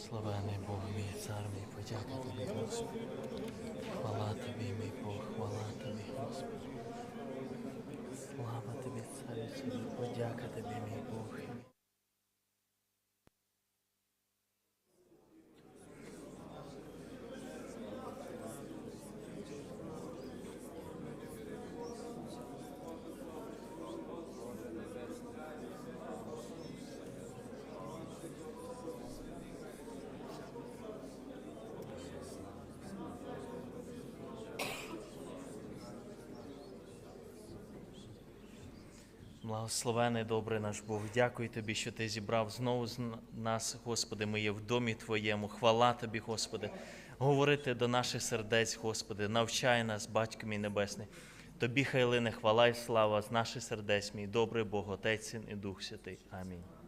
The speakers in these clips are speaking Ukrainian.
Благословений Бог мій, цар мій, подяка тобі, Господи. Хвала тобі, мій Бог, хвала тобі, Господи. Слава тобі, царю, подяка тобі, мій Бог. Благословений, добрий наш Бог, дякую тобі, що ти зібрав знову з нас, Господи. Ми є в домі Твоєму. Хвала тобі, Господи. Говорити до наших сердець, Господи, навчай нас, Батько мій Небесний. Тобі хайлине, хвала і слава з наших сердець, мій добрий Бог, Отець і Дух Святий. Амінь.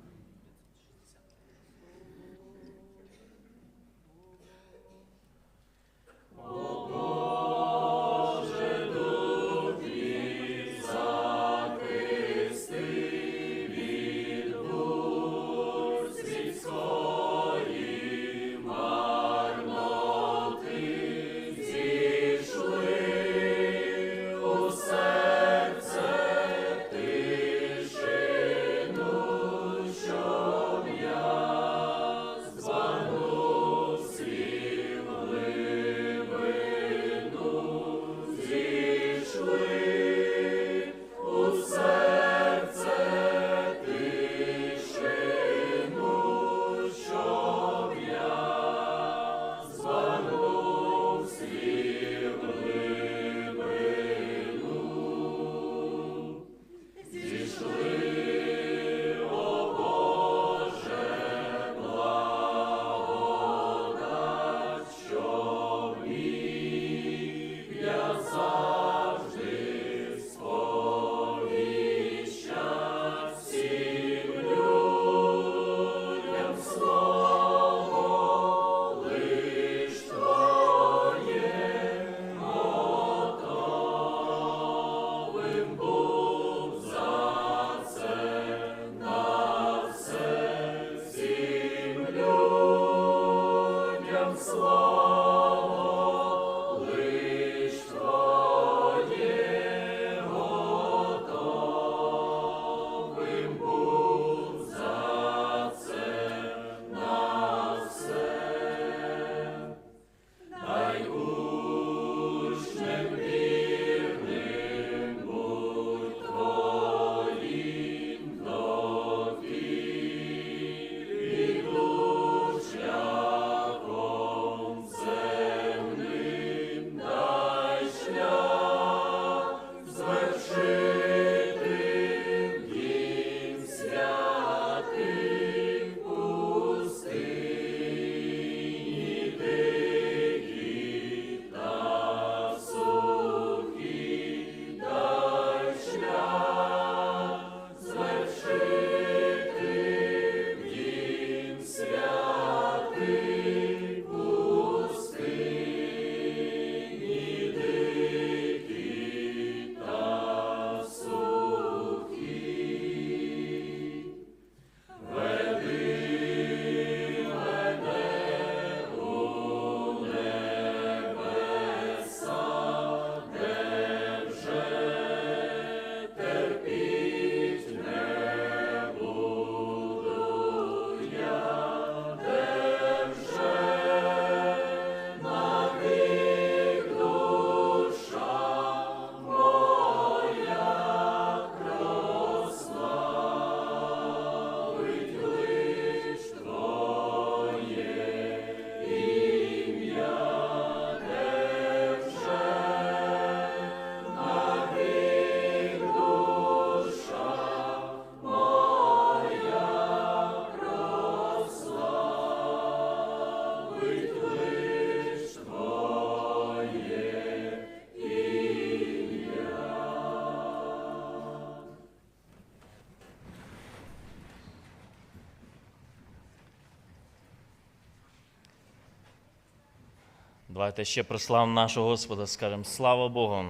Давайте ще прославимо нашого Господа, скажемо слава Богу.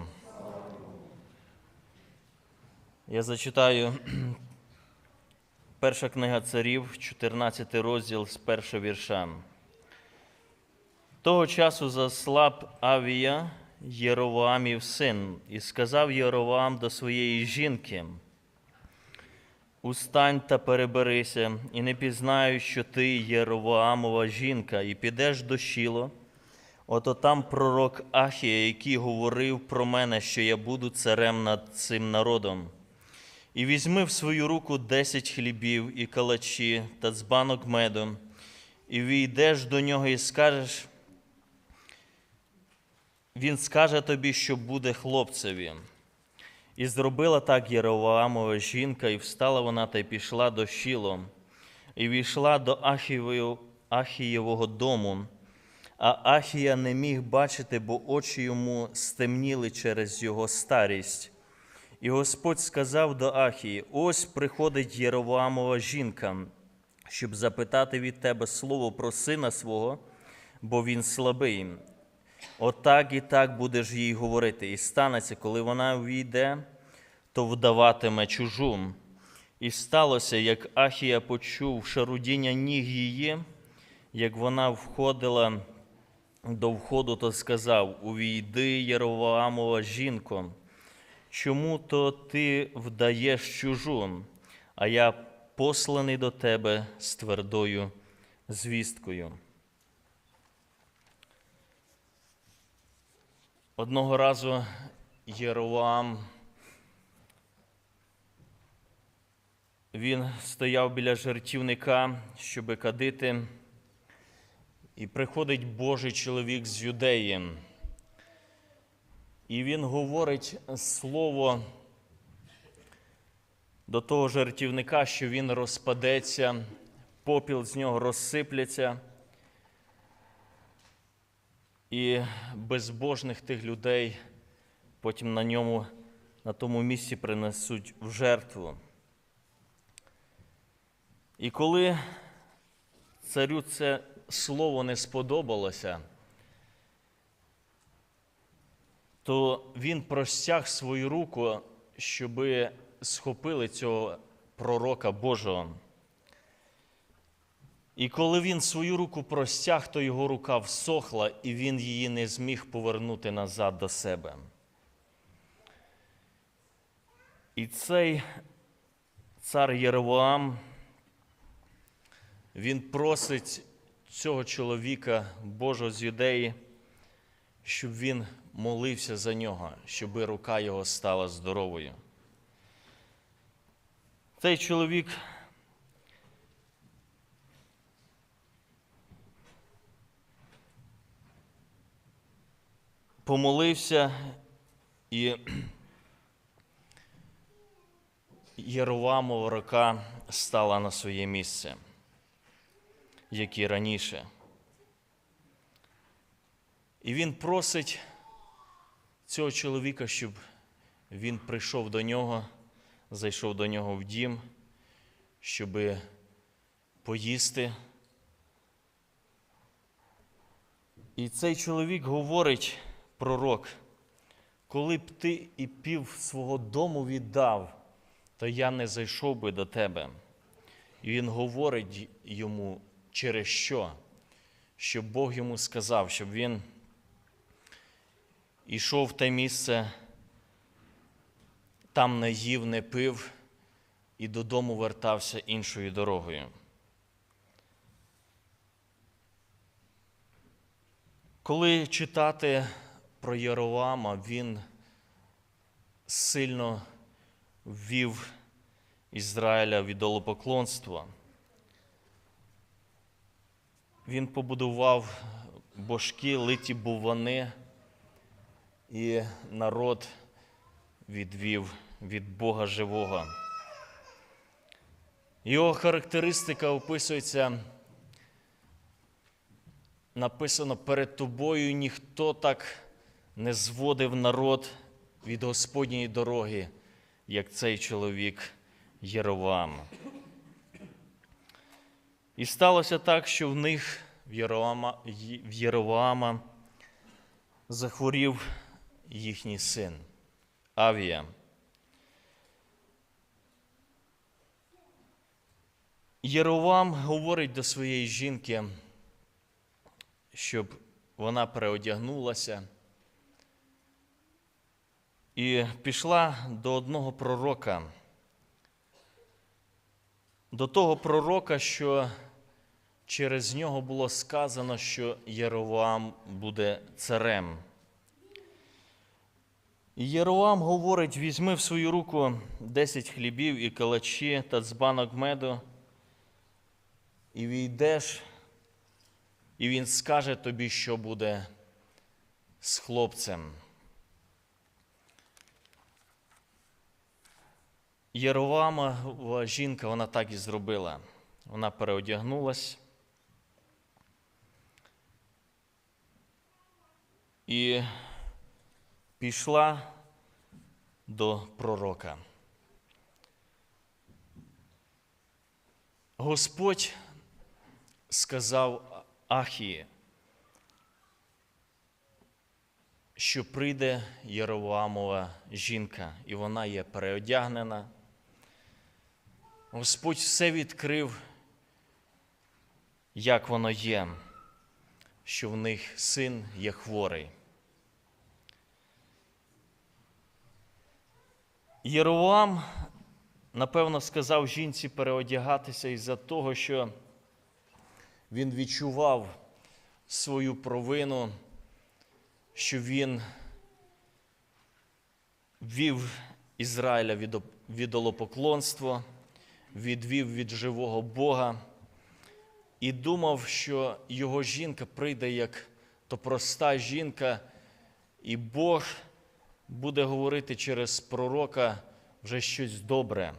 Я зачитаю перша книга царів, 14 розділ з першого вірша. Того часу заслаб Авія Єровоамів син, і сказав Єровоам до своєї жінки: Устань та переберися, і не пізнаю, що ти Єровоамова жінка, і підеш до Шіло. Ото там пророк Ахія, який говорив про мене, що я буду царем над цим народом. І візьми в свою руку десять хлібів і калачі та дзбанок меду, і війдеш до нього і скажеш, він скаже тобі, що буде хлопцеві. І зробила так Єровоамова жінка, і встала вона та й пішла до Шіло, і війшла до Ахієвого, дому. А Ахія не міг бачити, бо очі йому стемніли через його старість. І Господь сказав до Ахії: ось приходить Єровоамова жінка, щоб запитати від тебе слово про сина свого, бо він слабий. Отак і так будеш їй говорити. І станеться, коли вона війде, то вдаватиме чужу. І сталося, як Ахія почув шарудіння ніг її, як вона входила до входу, то сказав: Увійди, Єровоамова жінко, чому то ти вдаєш чужу, а я посланий до тебе з твердою звісткою. Одного разу Єровоам він стояв біля жертівника, щоби кадити, і приходить Божий чоловік з юдеї. І він говорить слово до того жертівника, що він розпадеться, попіл з нього розсипляться. І безбожних тих людей потім на ньому, на тому місці принесуть в жертву. І коли царю це слово не сподобалося, то він простяг свою руку, щоби схопили цього пророка Божого. І коли він свою руку простяг, то його рука всохла, і він її не зміг повернути назад до себе. І цей цар Єровоам, він просить цього чоловіка Божого з юдеї, щоб він молився за нього, щоб рука його стала здоровою. Цей чоловік помолився і Єровамова рука стала на своє місце, як і раніше. І він просить цього чоловіка, щоб він прийшов до нього, зайшов до нього в дім, щоб поїсти. І цей чоловік говорить, пророк, коли б ти і пів свого дому віддав, то я не зайшов би до тебе. І він говорить йому, через що, щоб Бог йому сказав, щоб він ішов в те місце, там не їв, не пив і додому вертався іншою дорогою. Коли читати про Єровама, він сильно ввів Ізраїля в ідолопоклонство. Він побудував божки, литі бувани, і народ відвів від Бога живого. Його характеристика описується написано: перед тобою ніхто так не зводив народ від Господньої дороги, як цей чоловік Єровам. І сталося так, що в них в Єровама, захворів їхній син Авія. Єровам говорить до своєї жінки, щоб вона переодягнулася і пішла до одного пророка, до того пророка, що через нього було сказано, що Єровоам буде царем. І Єровоам говорить: візьми в свою руку 10 хлібів і калачі та дзбанок меду, і війдеш, і він скаже тобі, що буде з хлопцем. Єровамова жінка, вона так і зробила. Вона переодягнулась і пішла до пророка. Господь сказав Ахії, що прийде Єровоамова жінка, і вона є переодягнена. Господь все відкрив, як воно є, що в них син є хворий. Єровоам, напевно, сказав жінці переодягатися із-за того, що він відчував свою провину, що він вів Ізраїля від ідолопоклонство, відвів від живого Бога і думав, що його жінка прийде як то проста жінка, і Бог буде говорити через пророка вже щось добре.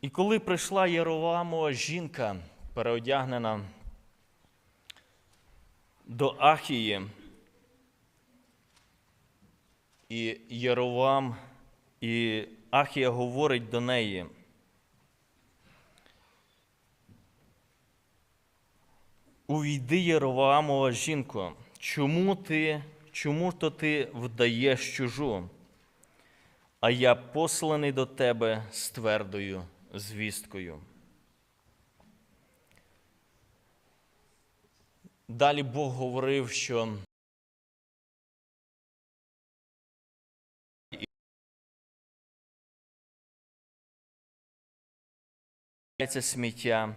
І коли прийшла Єровамова жінка, переодягнена до Ахії, і Єровам, і Ахія говорить до неї. Увійди, Єровоамова жінко, чому ти, чому то ти вдаєш чужу? А я посланий до тебе з твердою звісткою. Далі Бог говорив, що cez smytia